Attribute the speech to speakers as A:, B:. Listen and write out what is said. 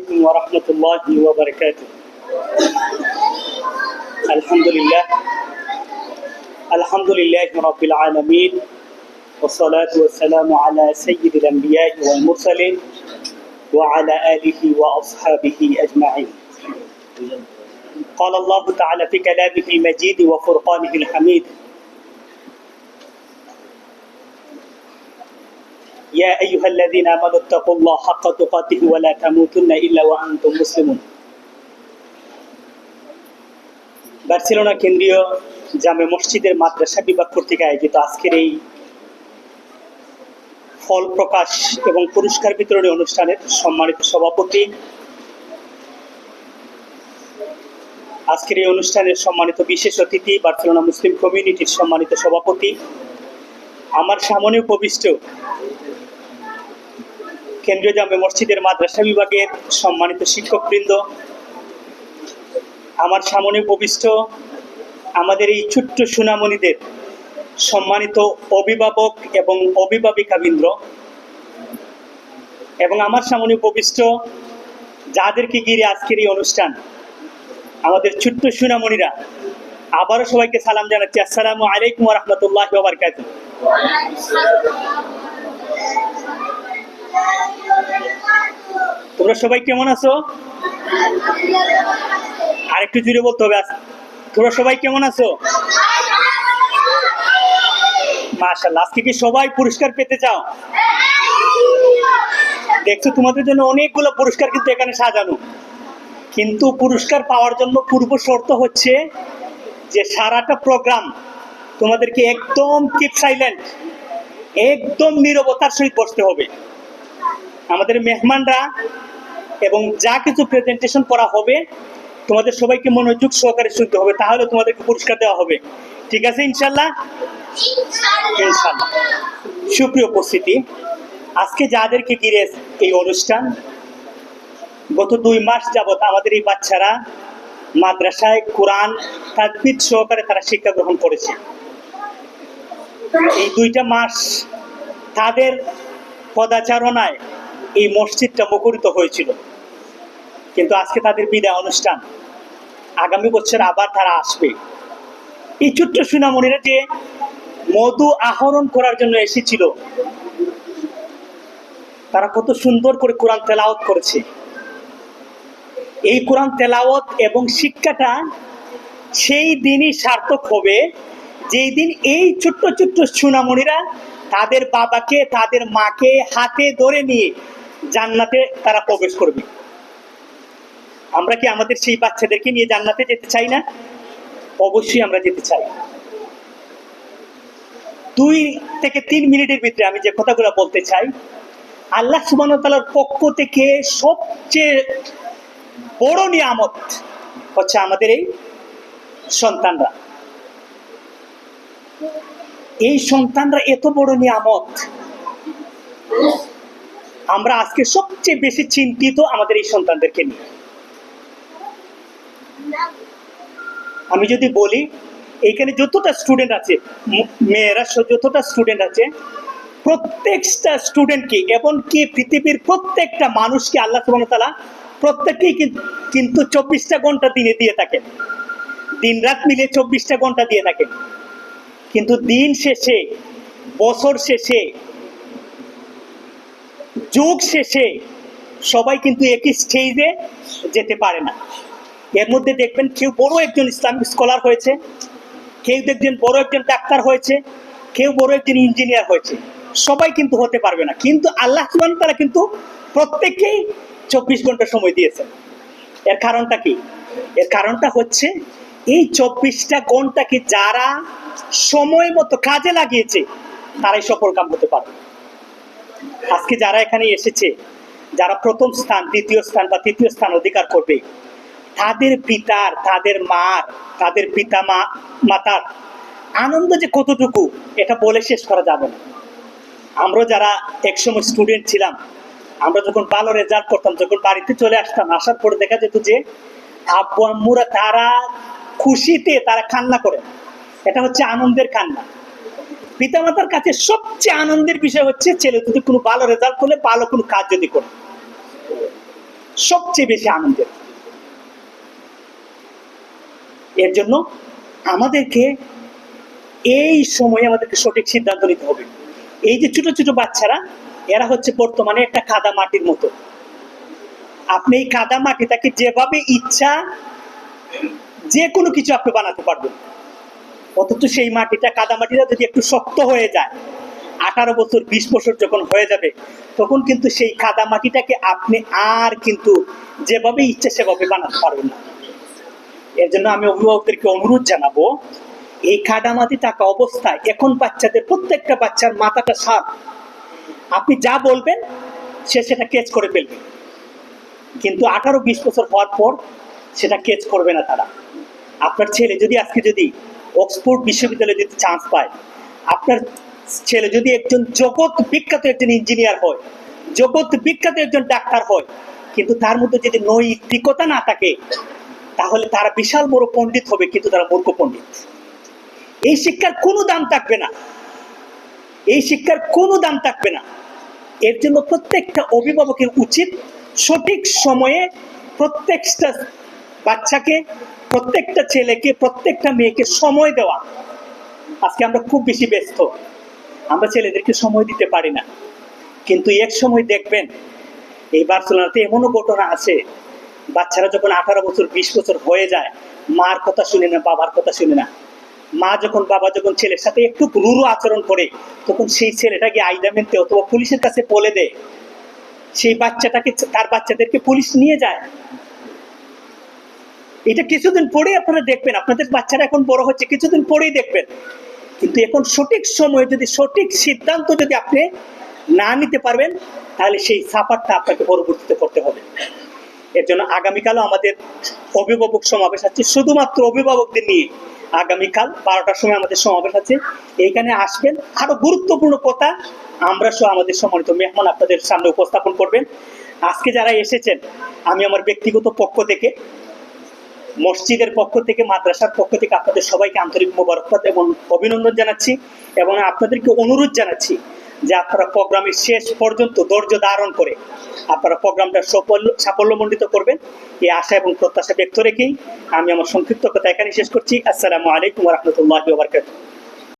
A: عليكم ورحمة الله وبركاته. الحمد لله. الحمد لله رب العالمين. والصلاة والسلام على سيد الأنبياء والمرسلين وعلى آله وأصحابه أجمعين. قال الله تعالى في كلامه المجيد وفرقانه الحميد. يا আইয়ুহাল্লাযীনা الذين তাকুল্লাহ اتقوا الله حق تقاته ولا تموتن ওয়া আনতুম مسلمون. বার্সেলোনা কেন্দ্রীয় জামে মসজিদের মাদ্রাসা বিভাগ কর্তৃক আয়োজিত আজকের এই ফল প্রকাশ এবং পুরস্কার বিতরণী অনুষ্ঠানের সম্মানিত সভাপতি আজকের এই অনুষ্ঠানের সম্মানিত বিশেষ অতিথি বার্সেলোনা মুসলিম কমিউনিটির সম্মানিত সভাপতি, আমার সামনে উপবিষ্ট কেন্দ্রীয় জামে মসজিদের মাদ্রাসা বিভাগের সম্মানিত শিক্ষকবৃন্দ, আমার সামনে উপবিষ্ট আমাদের এই ছোট্ট সুনামণিদের সম্মানিত অভিভাবক এবং অভিভাবিকাবৃন্দ এবং আমার সামনে উপবিষ্ট যাদেরকে ঘিরে আজকের এই অনুষ্ঠান, আমাদের ছোট্ট সুনামণিরা, আবারও সবাইকে সালাম জানাচ্ছি। আসসালামু আলাইকুম রহমতুল্লাহ তোমরা সবাই কেমন আছো? আর একটু জুড়ে বলতে হবে তোমরা সবাই কেমন আছো? মাশাল্লাহ আজকে কি সবাই পুরস্কার পেতে চাও? দেখছ, তোমাদের জন্য অনেকগুলো পুরস্কার কিন্তু এখানে সাজানো। কিন্তু পুরস্কার পাওয়ার জন্য পূর্ব শর্ত হচ্ছে যে সারাটা প্রোগ্রাম তোমাদেরকে একদম কিপ সাইলেন্ট একদম নীরবতার সহিত বসতে হবে। আমাদের মেহমানরা এবং যা কিছু প্রেজেন্টেশন করা হবে তোমাদের সবাইকে মনোযোগ সহকারে শুনতে হবে তাহলে তোমাদেরকে পুরস্কার দেওয়া হবে। ঠিক আছে ইনশাল্লাহ? ইনশাল্লাহ। সুপ্রিয় উপস্থিতি আজকে যাদেরকে ঘিরে এই অনুষ্ঠান গত দুই মাস যাবত আমাদের এই বাচ্চারা মাদ্রাসায় কোরআন তাজবিদ সহকারে তারা শিক্ষা গ্রহণ করেছে। এই দুইটা মাস তাদের পদাচারণায় এই মসজিদটা মুখরিত হয়েছিল। কিন্তু আজকে তাদের বিদায় অনুষ্ঠান। আগামী বছর আবার তারা আসবে। এই ছোট্ট সুনামণিরা যে মধু আহরণ করার জন্য এসেছিল, তারা কত সুন্দর করে কোরআন তেলাওয়াত করেছে। এই কোরআন তেলাওয়াত এবং শিক্ষাটা সেই দিনই সার্থক হবে, যেই দিন এই ছোট্ট ছোট্ট সুনামণিরা তাদের বাবাকে, তাদের মাকে হাতে ধরে নিয়ে জান্নাতে তারা প্রবেশ করবে। আমরা কি আমাদের সেই বাচ্চাদেরকে নিয়ে জান্নাতে যেতে চাই না? অবশ্যই আমরা যেতে চাই। দুই থেকে তিন মিনিটের ভিতরে আমি যে কথাগুলো বলতে চাই, আল্লাহ সুবান পক্ষ থেকে সবচেয়ে বড় নিয়ামত হচ্ছে আমাদের এই সন্তানরা। এই সন্তানরা এত বড় নিয়ামত। আমরা আজকে সবচেয়ে বেশি চিন্তিত আমাদের এই সন্তানদেরকে নিয়ে। আমি যদি বলি, এইখানে যতটা স্টুডেন্ট আছে মেয়েরা যতটা স্টুডেন্ট আছে, প্রত্যেকটা স্টুডেন্টকে এমনকি পৃথিবীর প্রত্যেকটা মানুষকে আল্লাহ সুবাহ তালা প্রত্যেককেই কিন- কিন্তু চব্বিশটা ঘণ্টা দিনে দিয়ে থাকেন দিন রাত মিলে চব্বিশটা ঘণ্টা দিয়ে থাকেন কিন্তু দিন শেষে, বছর শেষে যুগ শেষে সবাই কিন্তু একই স্টেজে যেতে পারে না। এর মধ্যে দেখবেন কেউ বড় একজন ইসলামিক স্কলার হয়েছে, কেউ দেখবেন বড় একজন ডাক্তার হয়েছে, কেউ বড় একজন ইঞ্জিনিয়ার হয়েছে। সবাই কিন্তু হতে পারবে না। কিন্তু আল্লাহ সুবান তারা কিন্তু প্রত্যেককেই চব্বিশ ঘণ্টা সময় দিয়েছেন। এর কারণটা কি? এর কারণটা হচ্ছে এই চব্বিশটা ঘন্টাকে যারা সময় মতো কাজে লাগিয়েছে, তারাই সফল কাম হতে পারবে। আজকে যারা এখানে এসেছে, যারা প্রথম স্থান, দ্বিতীয় স্থান বা তৃতীয় স্থান অধিকার করবে, তাদের পিতার, তাদের মার, তাদের পিতা মা মাতার আনন্দ যে কতটুকু, এটা বলে শেষ করা যাবে না। আমরা যারা একসময় স্টুডেন্ট ছিলাম, আমরা যখন ভালো রেজাল্ট করতাম, যখন বাড়িতে চলে আসতাম, আসার পরে দেখা যেত যে, আব্বু, আম্মুরা তারা খুশিতে তারা কান্না করে। এটা হচ্ছে আনন্দের কান্না। পিতামাতার কাছে সবচেয়ে আনন্দের বিষয় হচ্ছে ছেলে যদি কোনো ভালো রেজাল্ট করলে, ভালো কোনো কাজ যদি করে। সবচেয়ে বেশি আনন্দের। এর জন্য আমাদেরকে এই সময়ে আমাদেরকে সঠিক সিদ্ধান্ত নিতে হবে। এই যে ছোট ছোট বাচ্চারা, এরা হচ্ছে বর্তমানে একটা কাদা মাটির মতো। আপনি এই কাদা মাটিটাকে যেভাবে ইচ্ছা, যে কোনো কিছু আপনি বানাতে পারবেন। অথচ সেই মাটিটা কাদা মাটিটা যদি একটু শক্ত হয়ে যায়, আঠারো বছর, বিশ বছর যখন হয়ে যাবে, তখন কিন্তু সেই কাদা মাটিটাকে আপনি আর কিন্তু যেভাবে ইচ্ছা সেভাবে বানাতে পারবেন না। এর জন্য আমি অভিভাবকদেরকে অনুরোধ জানাব, এই কাদামাটি থাকা অবস্থায় এখন বাচ্চাদের, প্রত্যেকটা বাচ্চার মাথাটা সাপ আপনি যা বলবেন, সে সেটা কেচ করে ফেলবে। কিন্তু আঠারো, বিশ বছর হওয়ার পর সেটা কেচ করবে না তারা। আপনার ছেলে যদি আজকে যদি অক্সফোর্ড বিশ্ববিদ্যালয়ে যদি চান্স পায়, আপনার ছেলে যদি একজন জগৎ বিখ্যাত একজন ইঞ্জিনিয়ার হয়, জগৎ বিখ্যাত একজন ডাক্তার হয়, কিন্তু তার মধ্যে যদি নৈতিকতা না থাকে, তাহলে তারা বিশাল বড় পণ্ডিত হবে, কিন্তু তারা মূর্খ পণ্ডিত। এই শিক্ষার কোনো দাম থাকবে না। এই শিক্ষার কোনো দাম থাকবে না। এর জন্য প্রত্যেকটা অভিভাবকের উচিত সঠিক সময়ে প্রত্যেকটা বাচ্চাকে, প্রত্যেকটা ছেলেকে, প্রত্যেকটা মেয়েকে সময় দেওয়া। আজকে আমরা খুব বেশি ব্যস্ত। আমরা ছেলেদেরকে সময় দিতে পারি না। কিন্তু এক সময় দেখবেন, এই বার্সেলোনাতে এমনও ঘটনা আছে। বাচ্চারা যখন আঠারো বছর, বিশ বছর হয়ে যায়, মার কথা শুনে না, বাবার কথা শুনে না। মা যখন, বাবা যখন ছেলের সাথে একটু রুরু আচরণ করে, তখন সেই ছেলেটাকে আইদা মেনতে অথবা পুলিশের কাছে বলে দেয়। সেই বাচ্চাটাকে, তার বাচ্চাদেরকে পুলিশ নিয়ে যায়। এটা কিছুদিন পরেই আপনারা দেখবেন, আপনাদের বাচ্চারা এখন বড় হচ্ছে, কিছুদিন পরেই দেখবেন। কিন্তু এখন সঠিক সময়ে যদি, সঠিক সিদ্ধান্ত যদি আপনি না নিতে পারবেন, তাহলে সেই সাফারটা আপনাকে পরবর্তীতে করতে হবে। এর জন্য আগামীকালও আমাদের অভিভাবক সমাবেশ আছে, শুধুমাত্র অভিভাবকদের নিয়ে আগামীকাল বারোটার সময় আমাদের সমাবেশ আছে। এইখানে আসবেন, আরও গুরুত্বপূর্ণ কথা, আমরা সহ আমাদের সম্মানিত মেহমান আপনাদের সামনে উপস্থাপন করবেন। আজকে যারা এসেছেন, আমি আমার ব্যক্তিগত পক্ষ থেকে মসজিদের পক্ষ থেকে, মাদ্রাসার পক্ষ থেকে আপনাদের সবাইকে আন্তরিক মোবারকবাদ এবং অভিনন্দন জানাচ্ছি এবং আপনাদেরকে অনুরোধ জানাচ্ছি যে আপনারা প্রোগ্রামের শেষ পর্যন্ত ধৈর্য ধারণ করে আপনারা প্রোগ্রামটা সফল, সাফল্যমণ্ডিত করবেন। এই আশা এবং প্রত্যাশা ব্যক্ত রেখেই আমি আমার সংক্ষিপ্ত কথা এখানে শেষ করছি। আসসালামু আলাইকুম রহমতুল্লাহ বারকাতুহ।